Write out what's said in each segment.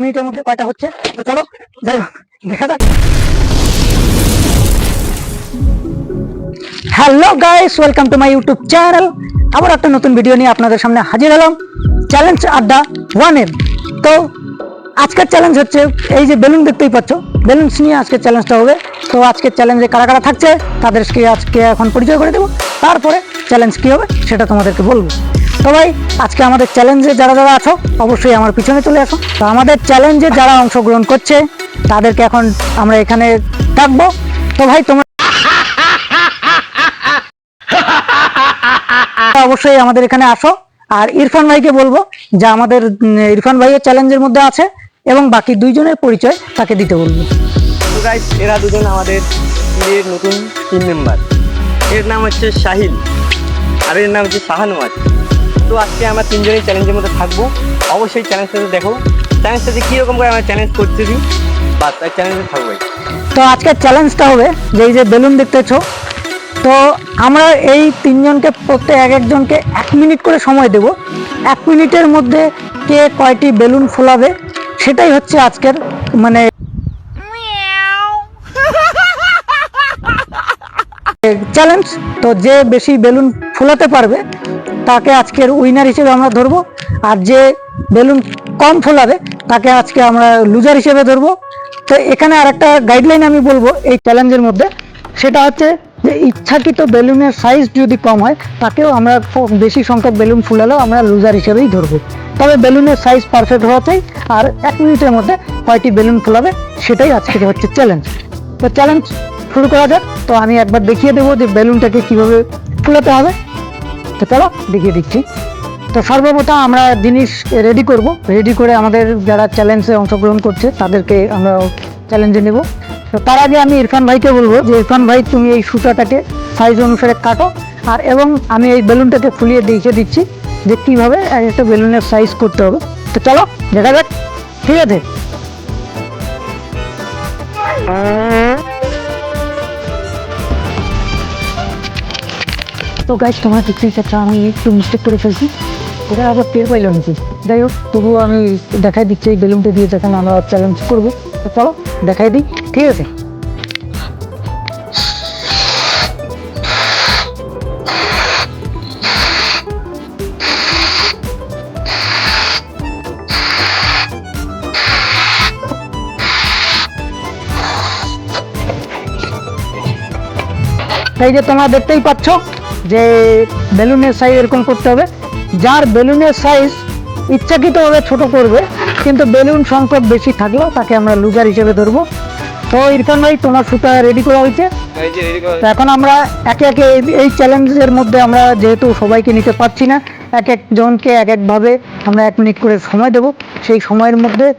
মিনিটের মধ্যে কয়টা হচ্ছে? তো চলো, যাই দেখা যাক। Hello guys welcome to my YouTube channel আবার একটা নতুন ভিডিও নিয়ে আপনাদের সামনে হাজির হলাম। চ্যালেঞ্জ আড্ডা ওয়ানের তো, আজকের চ্যালেঞ্জ হচ্ছে, এই যে বেলুন দেখতেই পাচ্ছ, বেলুনস নিয়ে আজকের চ্যালেঞ্জটা হবে। তো আজকের চ্যালেঞ্জে কারা কারা থাকছে, তাদেরকে আজকে এখন পরিচয় করে দেবো। তারপরে চ্যালেঞ্জ কী হবে, সেটা তোমাদেরকে বলব। ভাই, আজকে আমাদের চ্যালেঞ্জে যারা যারা আছো, অবশ্যই আমার পিছনে চলে আসো। তো আমাদের চ্যালেঞ্জে যারা অংশগ্রহণ করছে, তাদেরকে এখন আমরা এখানে ডাকবো। তো ভাই, তোমরা অবশ্যই আমাদের এখানে আসো। আর ইরফান ভাইকে বলব যে আমাদের ইরফান ভাইয়ের চ্যালেঞ্জের মধ্যে আছে এবং বাকি দুইজনের পরিচয় তাকে দিতে বলব। এরা দুজন আমাদের নতুন টিম মেম্বার এর নাম হচ্ছে সাহিল আর এর নাম হচ্ছে শাহানুয়াজ তো আজকে আমরা তিনজনই চ্যালেঞ্জের মধ্যে থাকব। অবশ্যই চ্যালেঞ্জটা দেখো। চ্যালেঞ্জটা যে কীরকম করে আমরা চ্যালেঞ্জ করতেছি বা তার চ্যালেঞ্জে থাকবোই। তো আজকের চ্যালেঞ্জটা হবে যে এই যে বেলুন দেখতেছো তো আমরা এই তিনজনকে প্রত্যেক এক একজনকে এক মিনিট করে সময় দেব। এক মিনিটের মধ্যে কে কয়টি বেলুন ফোলাবে সেটাই হচ্ছে আজকের মানে চ্যালেঞ্জ তো যে বেশি বেলুন ফোলাতে পারবে তাকে আজকের উইনার হিসেবে আমরা ধরবো। আর যে বেলুন কম ফোলাবে, তাকে আজকে আমরা লুজার হিসেবে ধরবো। তো এখানে আরেকটা গাইডলাইন আমি বলব এই চ্যালেঞ্জের মধ্যে। সেটা হচ্ছে যে ইচ্ছাকৃত বেলুনের সাইজ যদি কম হয়, তাকেও আমরা বেশি সংখ্যক বেলুন ফুলালেও আমরা লুজার হিসেবেই ধরবো। তবে বেলুনের সাইজ পারফেক্ট হওয়া চাই আর এক মিনিটের মধ্যে কয়টি বেলুন ফোলাবে, সেটাই আজকে হচ্ছে চ্যালেঞ্জ তো চ্যালেঞ্জ শুরু করা যাক। তো আমি একবার দেখিয়ে দেবো যে বেলুনটাকে কীভাবে ফুলাতে হবে। তো চলো দেখিয়ে দিচ্ছি। তো সর্বপ্রথম আমরা জিনিস রেডি করব। রেডি করে আমাদের যারা চ্যালেঞ্জে অংশগ্রহণ করছে, তাদেরকে আমরা চ্যালেঞ্জে নেব। তো তার আগে আমি ইরফান ভাইকে বলব যে, ইরফান ভাই, তুমি এই সুতাটাকে সাইজ অনুসারে কাটো। আর এবং আমি এই বেলুনটাকে ফুলিয়ে দেখিয়ে দিচ্ছি যে কীভাবে একটা বেলুনের সাইজ করতে হবে। তো চলো, দেখা যাক। ঠিক আছে? তো গাইজ তোমার দেখতেই চাচ্ছ আমি একটু মিস্টেক করে ফেলছি। এটা আবার টের পাইল নাকি? যাই হোক, তবুও আমি দেখাই দিচ্ছি এই বেলুনটা দিয়ে যেখানে আমরা চ্যালেঞ্জ করব। চলো, দেখাই দিই, ঠিক আছে? এই যে তোমরা দেখতেই পাচ্ছ যে বেলুনের সাইজ এরকম করতে হবে। যার বেলুনের সাইজ ইচ্ছাকৃতভাবে ছোট করবে কিন্তু বেলুন সংখ্যক বেশি থাকলেও তাকে আমরা লুজার হিসেবে ধরবো। তো ইরফান ভাই তোমার সুতা রেডি করা হয়েছে? এখন আমরা একে একে এই- এই চ্যালেঞ্জের মধ্যে আমরা যেহেতু সবাইকে নিতে পারছি না এক একজনকে এক একভাবে আমরা এক মিনিট করে সময় দেব। সেই সময়ের মধ্যে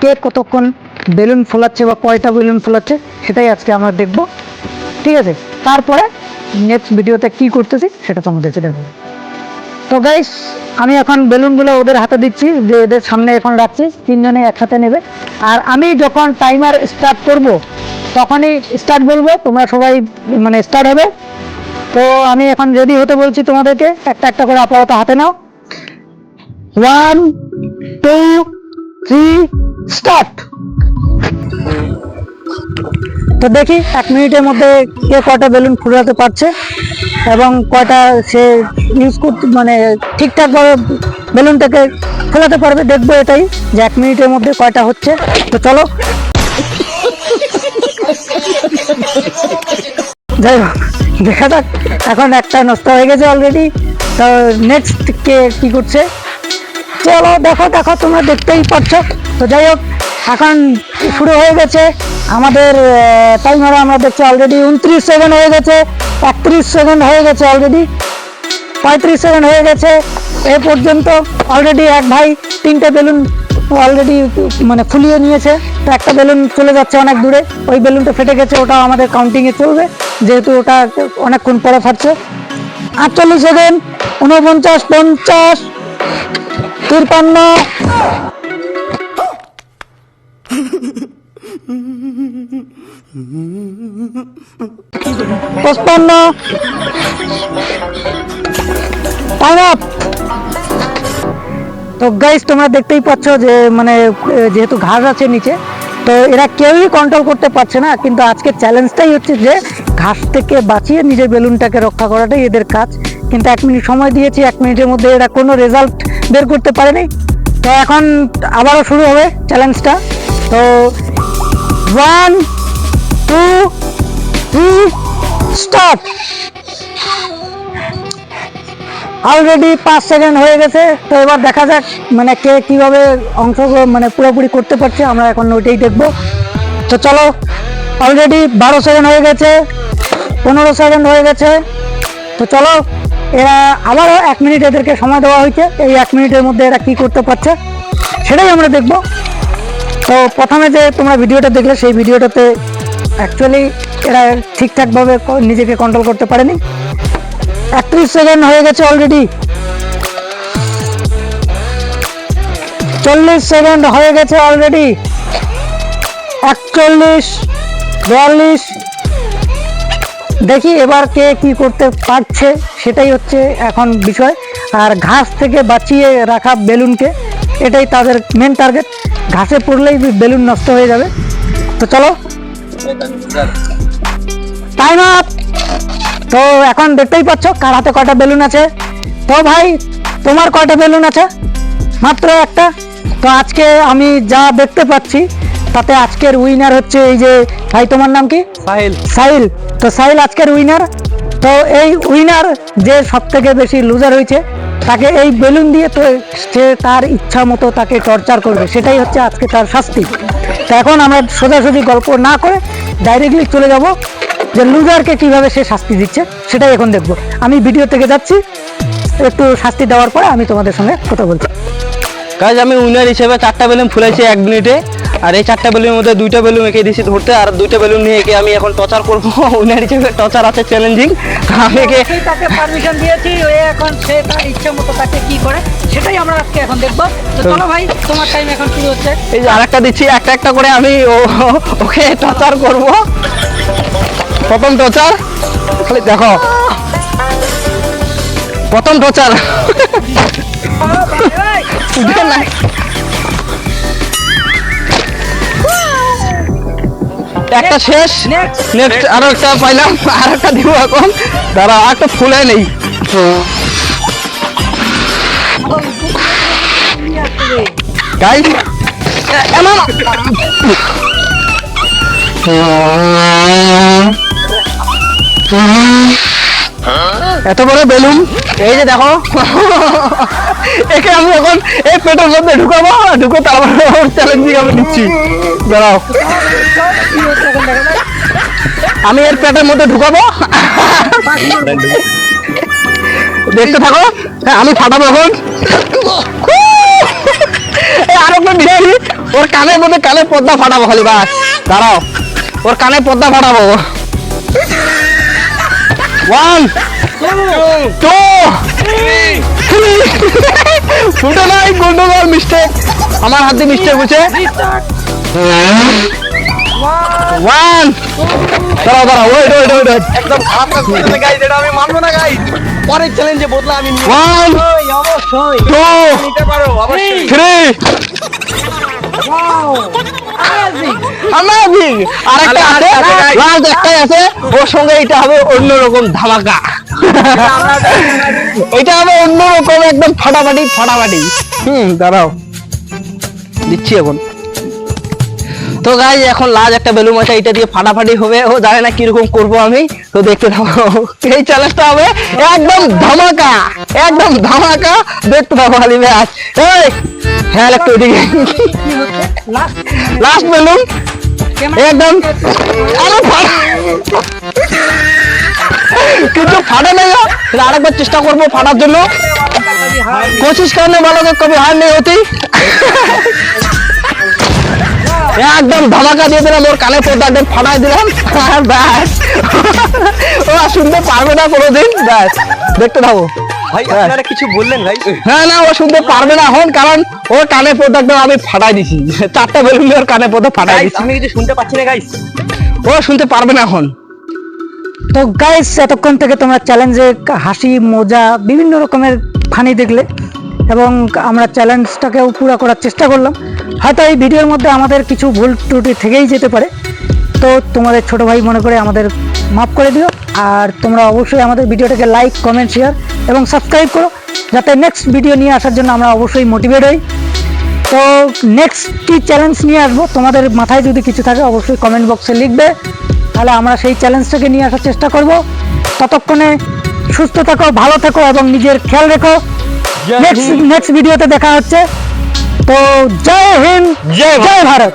কে কতক্ষণ বেলুন ফোলাচ্ছে বা কয়টা বেলুন ফোলাচ্ছে সেটাই আজকে আমরা দেখব। ঠিক আছে? তারপরে নেক্সট ভিডিওতে কি করতেছি সেটা তোমাদেরকে দেখাবো তো গাইস আমি এখন বেলুনগুলো ওদের হাতে দিচ্ছি, যে এদের সামনে এখন রাখছি, তিনজনে একসাথে নেবে। আর আমি যখন টাইমার স্টার্ট করব, তখনই স্টার্ট বলব, তোমরা সবাই মানে স্টার্ট হবে। তো আমি এখন রেডি হতে বলছি তোমাদেরকে, একটা একটা করে আপাতত হাতে নাও। ওয়ান টু থ্রি স্টার্ট তো দেখি এক মিনিটের মধ্যে কে কয়টা বেলুন ফুলাতে পারছে এবং কয়টা সে ইউজ করতে মানে ঠিকঠাকভাবে বেলুনটাকে ফোলাতে পারবে, দেখব এটাই যে এক মিনিটের মধ্যে কয়টা হচ্ছে। তো চলো। যাই হোক, দেখা যাক। এখন একটা নষ্ট হয়ে গেছে অলরেডি তো নেক্সট কে কি করছে? চলো, দেখো দেখো, তোমরা দেখতেই পাচ্ছ। তো যাই হোক, এখন শুরু হয়ে গেছে। আমাদের টাইমারে আমরা দেখছি অলরেডি উনত্রিশ সেকেন্ড হয়ে গেছে, একত্রিশ সেকেন্ড হয়ে গেছে অলরেডি পঁয়ত্রিশ সেকেন্ড হয়ে গেছে, এ পর্যন্ত অলরেডি এক ভাই তিনটে বেলুন অলরেডি মানে ফুলিয়ে নিয়েছে, তো একটা বেলুন চলে যাচ্ছে অনেক দূরে, ওই বেলুনটা ফেটে গেছে ওটা আমাদের কাউন্টিংয়ে চলবে, যেহেতু ওটা অনেকক্ষণ পরে ফাটছে। আটচল্লিশ সেকেন্ড উনপঞ্চাশ পঞ্চাশ, তিরপান্ন তো গাইস তোমরা দেখতেই পাচ্ছ যে মানে যেহেতু ঘাস আছে নিচে, তো এরা কেউই কন্ট্রোল করতে পারছে না, কিন্তু আজকে চ্যালেঞ্জটাই হচ্ছে যে, ঘাস থেকে বাঁচিয়ে নিজের বেলুনটাকে রক্ষা করাটাই এদের কাজ। কিন্তু এক মিনিট সময় দিয়েছি, এক মিনিটের মধ্যে এরা কোনো রেজাল্ট বের করতে পারেনি। তো এখন আবারও শুরু হবে চ্যালেঞ্জটা তো one two three start already পাঁচ সেকেন্ড হয়ে গেছে, তো এবার দেখা যাক মানে কে কীভাবে অংশগ্রহণ মানে পুরোপুরি করতে পারছে, আমরা এখন ওইটাই দেখব। তো চলো অলরেডি বারো সেকেন্ড হয়ে গেছে, পনেরো সেকেন্ড হয়ে গেছে। তো চলো, এরা আবারও এক মিনিট এদেরকে সময় দেওয়া হয়েছে, এই এক মিনিটের মধ্যে এরা কি করতে পারছে, সেটাই আমরা দেখব। তো প্রথমে যে তোমরা ভিডিওটা দেখলে, সেই ভিডিওটাতে অ্যাকচুয়ালি এরা ঠিকঠাকভাবে নিজেকে কন্ট্রোল করতে পারেনি। একত্রিশ সেকেন্ড হয়ে গেছে অলরেডি চল্লিশ সেকেন্ড হয়ে গেছে অলরেডি একচল্লিশ, বিয়াল্লিশ। দেখি এবার কে কি করতে পারছে, সেটাই হচ্ছে এখন বিষয়। আর ঘাস থেকে বাঁচিয়ে রাখা বেলুনকে, এটাই তাদের মেন টার্গেট ঘাসে পড়লেই বেলুন নষ্ট হয়ে যাবে। তো চলো টাইম আপ তো এখন দেখতেই পাচ্ছ কার হাতে কয়টা বেলুন আছে। তো ভাই তোমার কয়টা বেলুন আছে? মাত্র একটা। তো আজকে আমি যা দেখতে পাচ্ছি তাতে আজকের উইনার হচ্ছে এই যে ভাই তোমার নাম কি? সাহিল। সাহিল। তো সাহিল আজকের উইনার তো এই উইনার যে সব থেকে বেশি লুজার হয়েছে তাকে এই বেলুন দিয়ে তো সে তার ইচ্ছা মতো তাকে টর্চার করবে। সেটাই হচ্ছে আজকে তার শাস্তি। এখন আমরা সোজাসুজি গল্প না করে ডাইরেক্টলি চলে যাব যে লুজারকে কীভাবে সে শাস্তি দিচ্ছে, সেটাই এখন দেখব। আমি ভিডিও থেকে যাচ্ছি, একটু শাস্তি দেওয়ার পরে আমি তোমাদের সঙ্গে কথা বলছি। কাজ আমি উইনার হিসেবে চারটা বেলুন ফুলেছি এক মিনিটে আর এই চারটা বেলুনের মধ্যে দুইটা বেলুন এঁকে দিয়েছি ধরতে আর দুইটা বেলুন নিয়ে একে আমি এখন টচার করব। উইনার হিসেবে টচার আছে চ্যালেঞ্জিং আমি একে তাকে পারমিশন দিয়েছি ওই এখন সে তার ইচ্ছে মতো তাকে কি করে সেটাই আমরা আজকে এখন দেখব। তো চলো ভাই তোমার টাইম এখন শুরু হচ্ছে। এই যে আরেকটা দিচ্ছি একটা একটা করে আমি ও- ওকে টচার করব। প্রথম টচার খালি দেখো। প্রথম টচার একটা শেষ। নেক্সট আরও একটা পাইলাম আর একটা দিব এখন। দাঁড়া আর একটা ফুলে নেই। এমন এত বড় বেলুন। এই যে দেখো। একে আমি এখন এই পেটের মধ্যে ঢুকাবো ঢুকে তারপরে চ্যালেঞ্জিং আমি দিচ্ছি দাঁড়াও। আমি এর পেটের মধ্যে ঢুকাবো। দেখতে থাকো। হ্যাঁ আমি ফাটাবো এখন। আরও একটা ওর কানের মধ্যে কানের পর্দা ফাটাবো খালি, বাস। দাঁড়াও। ওর কানে পর্দা ফাটাবো। ওয়ান টু ফুটে নাই গন্ডগোল মিস্টেক। আমার হাত মিস্টেক হচ্ছে ওয়ান দাঁড়াও দাঁড়াও ওয়েট ওয়েট ওয়েট ওয়েট একদম খারাপ কাজ করেছে গাইস এটা আমি মানবো না গাইস পরের চ্যালেঞ্জে বদলা আমি ওয়ান অবশ্যই। টু নিতে পারো অবশ্যই। থ্রি আমাজিং আরেকটা আছে লাস্ট একটাই আছে। ওর সঙ্গে এটা হবে অন্যরকম ধামাকা। এটা হবে অন্যরকম একদম ফাটাফাটি ফাটাফাটি। হুম, দাঁড়াও। দিচ্ছি এখন। তো গাই এখন লাজ একটা বেলুন আছে, এটা দিয়ে ফাটাফাটি হবে। ও জানে না কীরকম করব আমি। তো দেখতে থাকো। এই চ্যালেঞ্জটা হবে একদম ধামাকা। একদম ধামাকা। দেখতে থাকো খালি ব্যাস। এই হ্যাঁ একটু ওইদিকে লাস্ট বেলুন। একদম। আরে কিন্তু ফাটে নাই আরেকবার চেষ্টা করব ফাটার জন্য। কোশিশ কবি হার নেই হতেই একদম ধামাকা দিয়ে দিলাম ওর কানে পর্দা ফাটাই দিলাম। ব্যাস। শুনতে পারবে না কোনোদিন। ব্যাস। দেখতে থাকো। কিছু বললেন ভাই? হ্যাঁ না ও শুনতে পারবে না এখন কারণ ওর কানে আমি ওর কানে আমি কিছু শুনতে পাচ্ছি না শুনতে পারবে না এখন। তো গাইস এতক্ষণ থেকে তোমরা চ্যালেঞ্জে হাসি, মজা, বিভিন্ন রকমের ফানি দেখলে এবং আমরা চ্যালেঞ্জটাকেও পুরো করার চেষ্টা করলাম। হয়তো এই ভিডিওর মধ্যে আমাদের কিছু ভুল ত্রুটি থেকেই যেতে পারে। তো তোমাদের ছোট ভাই মনে করে আমাদের মাফ করে দিও। আর তোমরা অবশ্যই আমাদের ভিডিওটাকে লাইক কমেন্ট শেয়ার এবং সাবস্ক্রাইব করো। যাতে নেক্সট ভিডিও নিয়ে আসার জন্য আমরা অবশ্যই মোটিভেট হই। তো নেক্সট কি চ্যালেঞ্জ নিয়ে আসব, তোমাদের মাথায় যদি কিছু থাকে অবশ্যই কমেন্ট বক্সে লিখবে। তাহলে আমরা সেই চ্যালেঞ্জটাকে নিয়ে আসার চেষ্টা করব। ততক্ষণে সুস্থ থাকো ভালো থাকো এবং নিজের খেয়াল রেখো। নেক্সট নেক্সট ভিডিওতে দেখা হচ্ছে। তো জয় হিন্দ জয় ভারত। জয় ভারত।